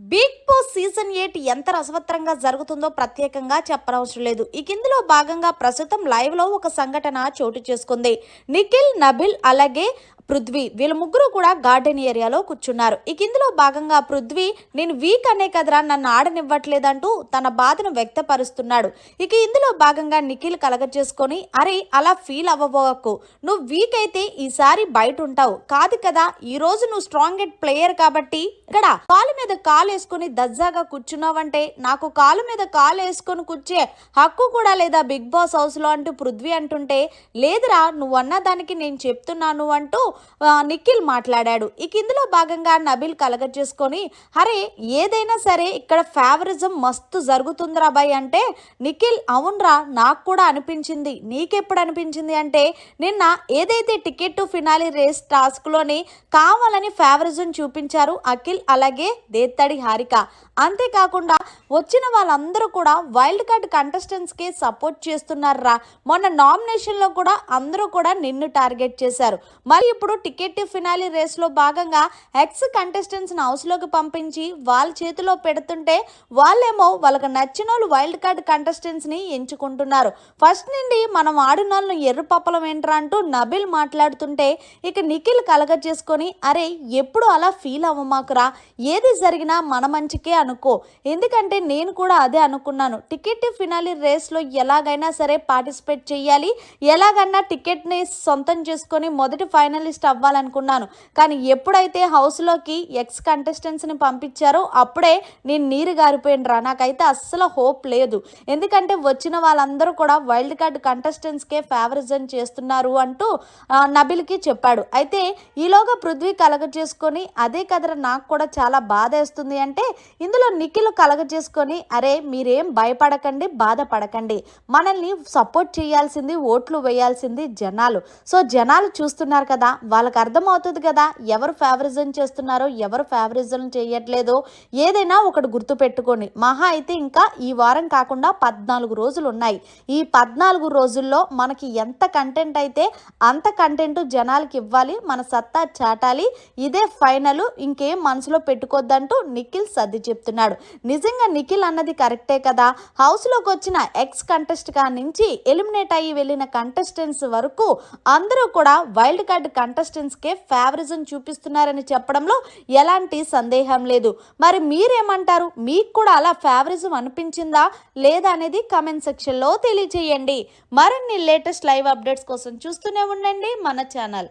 Big boss season eight ఎంత రసవత్రంగా జరుగుతుందో ప్రత్యేకంగా చెప్పనవసరం లేదు. ఈ ఇందులో భాగంగా ప్రస్తుతం లైవ్లో ఒక సంఘటన చోటు చేసుకుంది. నిఖిల్ నబిల్ అలాగే పృథ్వీ. వీళ్ళ ముగ్గురు కూడా గార్డెన్ ఏరియాలో కూర్చున్నారు. ఇక ఇందులో భాగంగా పృథ్వీ నేను వీక్ అనే కదరా నన్ను ఆడనివ్వట్లేదంటూ తన బాధను వ్యక్తపరుస్తున్నాడు. ఇక ఇందులో భాగంగా నిఖిల్ కలగజేసుకొని అరే అలా ఫీల్ అవ్వబోకు నువ్వు వీక్ అయితే ఈసారి బయట ఉంటావు కాదు కదా ఈ రోజు నువ్వు స్ట్రాంగ్ ప్లేయర్ కాబట్టి ఇక్కడ కాలు మీద కాలు వేసుకుని దజ్జాగా కూర్చున్నావంటే నాకు కాలు మీద కాలు వేసుకొని కూర్చే హక్కు కూడా లేదా బిగ్ బాస్ హౌస్లో అంటూ పృథ్వీ అంటుంటే లేదురా నువ్వు అన్న దానికి నేను చెప్తున్నాను అంటూ నిఖిల్ మాట్లాడాడు. ఇక ఇందులో భాగంగా నబిల్ కలగజేసుకొని అరే ఏదైనా సరే ఇక్కడ ఫేవరిజం మస్తు జరుగుతుందిరా బాయ్ అంటే నిఖిల్ అవునరా నాకు కూడా అనిపించింది. నీకెప్పుడు అనిపించింది అంటే నిన్న ఏదైతే టికెట్ టు ఫినాలి రేస్ టాస్క్లోని కావాలని ఫేవరిజం చూపించారు అఖిల్ అలాగే దేత్తడి హారిక. అంతేకాకుండా వచ్చిన వాళ్ళందరూ కూడా వైల్డ్ కార్డ్ కంటెస్టెంట్స్కి సపోర్ట్ చేస్తున్నారా మొన్న నామినేషన్లో కూడా అందరూ కూడా నిన్ను టార్గెట్ చేశారు. మరి ఇప్పుడు టికెట్ ఫినాలి రేస్లో భాగంగా ఎక్స్ కంటెస్టెంట్స్ని హౌస్లోకి పంపించి వాళ్ళ చేతిలో పెడుతుంటే వాళ్ళేమో వాళ్ళకి నచ్చిన వాళ్ళు వైల్డ్ కార్డ్ కంటెస్టెంట్స్ని ఎంచుకుంటున్నారు. ఫస్ట్ నుండి మనం ఆడిన వాళ్ళని ఎర్ర పప్పలం ఏంట్రా అంటూ నబిల్ మాట్లాడుతుంటే ఇక నిఖిల్ కలగ చేసుకొని అరే ఎప్పుడు అలా ఫీల్ అవ్వమాకురా ఏది జరిగినా మన మంచికే అనుకో. ఎందుకంటే నేను కూడా అదే అనుకున్నాను. టికెట్ ఫినాలి రేస్లో ఎలాగైనా సరే పార్టిసిపేట్ చేయాలి. ఎలాగన్నా టికెట్ని సొంతం చేసుకొని మొదటి ఫైనల్ ఫైనలిస్ట్ అవ్వాలనుకున్నాను. కానీ ఎప్పుడైతే హౌస్లోకి ఎక్స్ కంటెస్టెంట్స్ని పంపించారో అప్పుడే నేను నీరు గారిపోయినరా నాకైతే అస్సలు హోప్ లేదు. ఎందుకంటే వచ్చిన వాళ్ళందరూ కూడా వైల్డ్ కార్డ్ కంటెస్టెంట్స్కే ఫేవరిజం చేస్తున్నారు అంటూ నబిల్కి చెప్పాడు. అయితే ఈలోగా పృథ్వీ కలగ చేసుకొని అదే కదర నాకు కూడా చాలా బాధ వేస్తుంది అంటే ఇందులో నిఖిల్ కలగ చేసుకొని అరే మీరేం భయపడకండి బాధపడకండి. మనల్ని సపోర్ట్ చేయాల్సింది ఓట్లు వేయాల్సింది జనాలు. సో జనాలు చూస్తున్నారు కదా వాళ్ళకి అర్థమవుతుంది కదా ఎవరు ఫేవరిజం చేస్తున్నారో ఎవరు ఫేవరిజం చేయట్లేదో ఏదైనా ఒకటి గుర్తుపెట్టుకోండి మహా అయితే ఇంకా ఈ వారం కాకుండా పద్నాలుగు రోజులు ఉన్నాయి. ఈ పద్నాలుగు రోజుల్లో మనకి ఎంత కంటెంట్ అయితే అంత కంటెంట్ జనాలకి ఇవ్వాలి మన సత్తా చాటాలి. ఇదే ఫైనల్ ఇంకేం మనసులో పెట్టుకోద్దంటూ నిఖిల్ సర్ది చెప్తున్నాడు. నిజంగా నిఖిల్ అన్నది కరెక్టే కదా? హౌస్లోకి వచ్చిన ఎక్స్ కంటెస్ట్ కా నుంచి ఎలిమినేట్ అయ్యి వెళ్ళిన కంటెస్టెంట్స్ వరకు అందరూ కూడా వైల్డ్ కార్డ్ కంటెస్టెంట్స్కే ఫేవరిజం చూపిస్తున్నారని చెప్పడంలో ఎలాంటి సందేహం లేదు. మరి మీరేమంటారు? మీకు కూడా అలా ఫేవరిజం అనిపించిందా? లేదా అనేది కమెంట్ సెక్షన్లో తెలియచేయండి. మరిన్ని లేటెస్ట్ లైవ్ అప్డేట్స్ కోసం చూస్తూనే ఉండండి మన ఛానల్